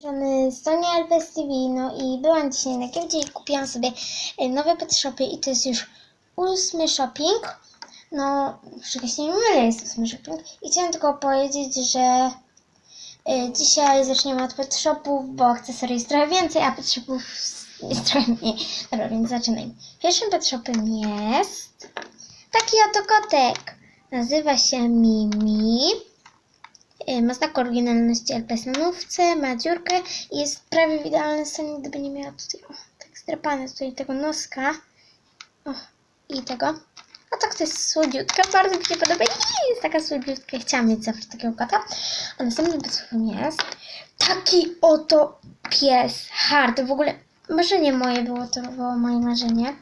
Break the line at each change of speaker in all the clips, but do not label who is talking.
strony Sonia LPS TV, no i byłam dzisiaj na giełdzie i kupiłam sobie e, nowe pet shopy i to jest już ósmy shopping. No, wcześniej nie mylę, jest ósmy shopping. I chciałam tylko powiedzieć, że e, dzisiaj zaczniemy od pet shopów, bo akcesorii jest trochę więcej, a pet shopów jest trochę mniej. Dobra, więc zaczynajmy. Pierwszym pet shopem jest taki oto kotek. Nazywa się Mimi. Y, Ma znak oryginalności LPS na nówce, ma dziurkę i jest prawie w idealnym stanie, gdyby nie miała tutaj, o, tak zdrapane tutaj tego noska. O, i tego. A tak to jest słodziutka, bardzo mi się podoba. I jest taka słodziutka, chciałam mieć zawsze takiego kota. A następnym posłuchem jest taki oto pies, hard. W ogóle marzenie moje było, to było moje marzenie.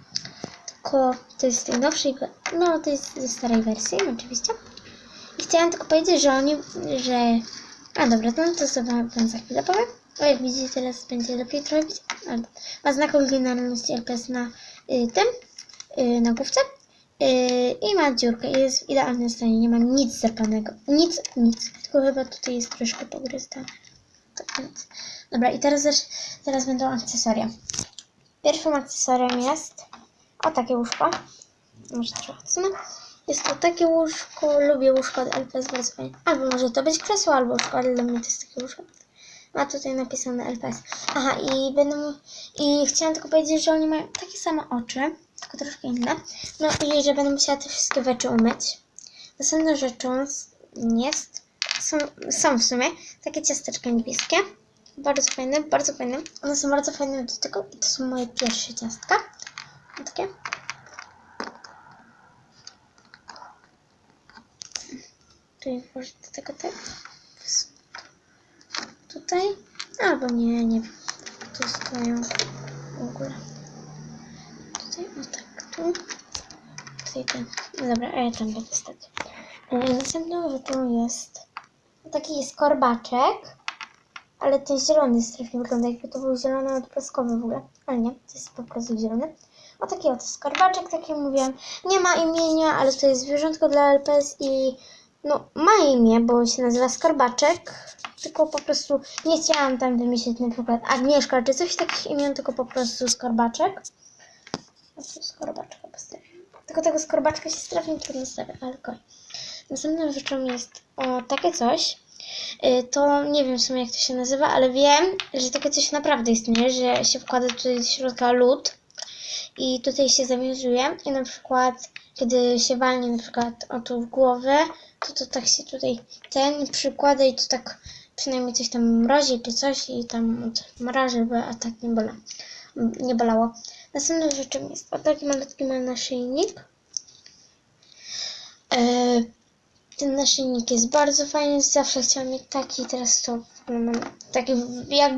Tylko to jest z tej nowszej, no to jest ze starej wersji oczywiście. Chciałam tylko powiedzieć, że oni, że... A dobra, no to sobie wam za chwilę powiem. O, jak widzicie, teraz będzie lepiej trochę. Ale Ma znak oryginalności LPS na y, tym, y, na główce. Y, I ma dziurkę. Jest w idealnym stanie. Nie ma nic zerpanego. Nic, nic. Tylko chyba tutaj jest troszkę pogryzta. Tak więc. Dobra, i teraz, teraz będą akcesoria. Pierwszym akcesorem jest o takie łóżko. Może trochę odsunę. Jest to takie łóżko, lubię łóżko od LPS bardzo fajnie. Albo może to być krzesło, albo łóżko, ale dla mnie to jest takie łóżko. Ma tutaj napisane LPS. Aha, i będą. I chciałam tylko powiedzieć, że oni mają takie same oczy, tylko troszkę inne. No i że będę musiała te wszystkie rzeczy umyć. Następną rzeczą jest. Są, są w sumie takie ciasteczka niebieskie. Bardzo fajne, bardzo fajne. One są bardzo fajne do tego i to są moje pierwsze ciastka. Takie. Tutaj włożę do tego tak. Tutaj. Albo nie, nie wiem. Tu stoją w ogóle. Tutaj, o tak, tu. Tutaj ten. No dobra, a ja tam będę stać. E, Następną rzeczą jest taki jest korbaczek, ale ten zielony strasznie wygląda, jakby to był zielony odblaskowy w ogóle. Ale nie, to jest po prostu zielony. O taki oto skarbaczek, tak jak mówiłam. Nie ma imienia, ale to jest zwierzątko dla LPS i no ma imię, bo się nazywa skarbaczek. Tylko po prostu nie chciałam tam wymyślić na przykład Agnieszka czy coś takich imion, tylko po prostu skarbaczek. A tu skarbaczka postawię. Tylko tego skarbaczka się strasznie trudno stawia, ale koniec. Następną rzeczą jest o takie coś. Y, To nie wiem w sumie jak to się nazywa, ale wiem, że takie coś naprawdę istnieje, że się wkłada tutaj do środka lód i tutaj się zawiązuje i na przykład kiedy się walnie na przykład o tu w głowę, to to tak się tutaj ten przykłada i to tak przynajmniej coś tam mrozi czy coś i tam odmraży, bo a tak nie bola, nie bolało. Następną rzeczą jest o taki malutki ma naszyjnik. E, ten naszyjnik jest bardzo fajny, zawsze chciałam mieć taki, teraz to taki, jak,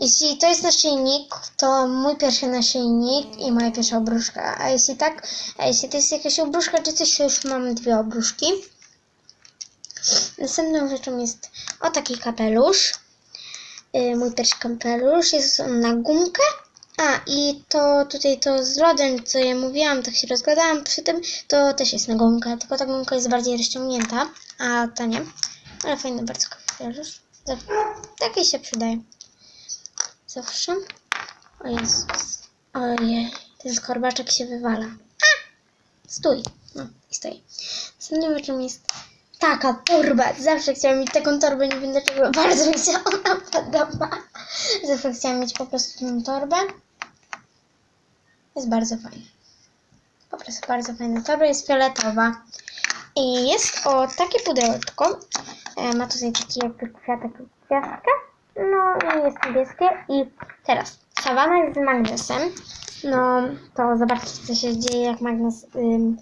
jeśli to jest naszyjnik, to mój pierwszy naszyjnik i moja pierwsza obruszka, a jeśli tak, a jeśli to jest jakaś obruszka czy coś, to już mam dwie obruszki. Następną rzeczą jest o taki kapelusz, yy, mój pierwszy kapelusz, jest on na gumkę, a i to tutaj to z lodem, co ja mówiłam, tak się rozgadałam przy tym, to też jest na gumkę, tylko ta gumka jest bardziej rozciągnięta, a ta nie. Ale fajny bardzo kapelusz. Taki się przydaje. Zawsze. O Jezus. Ojej, ten skorbaczek się wywala. A! Stój. No i stoi. Następną rzeczą jest taka torba. Zawsze chciałam mieć taką torbę, nie wiem dlaczego. Bardzo mi się ona podoba. Zawsze chciałam mieć po prostu tą torbę. Jest bardzo fajna. Po prostu bardzo fajna torba. Jest fioletowa. I jest o takie pudełeczko. E, Ma tutaj taki jakby kwiatek gwiazdkę. No i jest niebieskie. I teraz sawana jest z magnesem. No to zobaczcie co się dzieje jak magnes... Ym,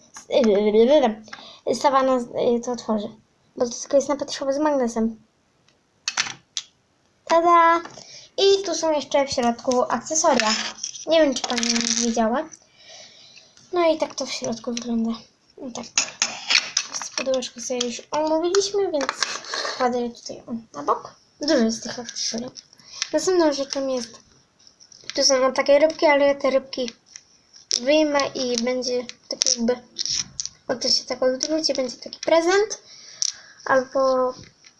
y, sawana to otworzy. Bo to tylko jest na patrzowo z magnesem. Tada! I tu są jeszcze w środku akcesoria. Nie wiem, czy Pani widziała. No i tak to w środku wygląda. No tak. Z pudełeczko sobie już omówiliśmy, więc kładę je tutaj na bok. Dużo jest tych akcesoriów. Następną rzeczą jest... Tu są takie rybki, ale ja te rybki wyjmę i będzie tak jakby... O to się tak odwróci, będzie taki prezent. Albo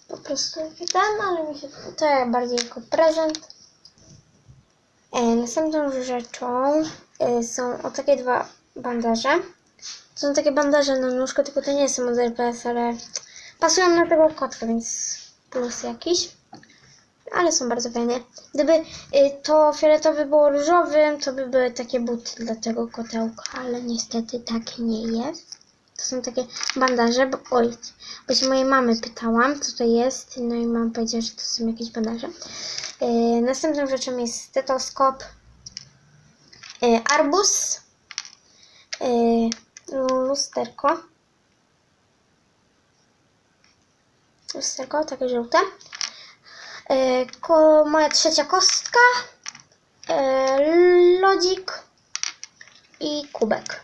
po prostu ten, ale mi się to ja bardziej jako prezent. E, następną rzeczą e, są o takie dwa bandaże. To są takie bandaże na nóżkę, tylko to nie są od RPS, ale pasują na tego kotka, więc plus jakiś. Ale są bardzo fajne. Gdyby y, to fioletowe było różowym, to by były takie buty dla tego kotełka, ale niestety tak nie jest. To są takie bandaże, bo oj, bo się mojej mamy pytałam, co to jest, no i mama powiedziała, że to są jakieś bandaże. Y, następną rzeczą jest stetoskop, y, arbus, y, lusterko, lusterko, takie żółte, y, ko, moja trzecia kostka, y, lodzik i kubek.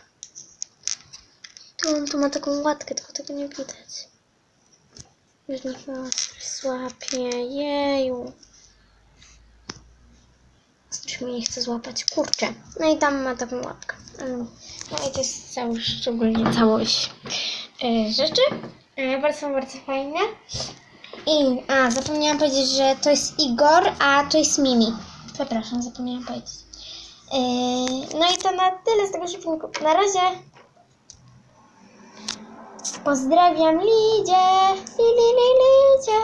Tu on tu ma taką łatkę, tylko tego nie widać. Już niech ma złapie. Jeju. Coś mnie nie chce złapać. Kurczę. No i tam ma taką łapkę. Mm. No i to jest cały, szczególnie całość e, rzeczy. E, bardzo bardzo fajne. I, a, zapomniałam powiedzieć, że to jest Igor, a to jest Mimi. Przepraszam, zapomniałam powiedzieć. E, no i to na tyle z tego shoppingu. Na razie. Pozdrawiam Lidzie, li, li, li, Lidzie.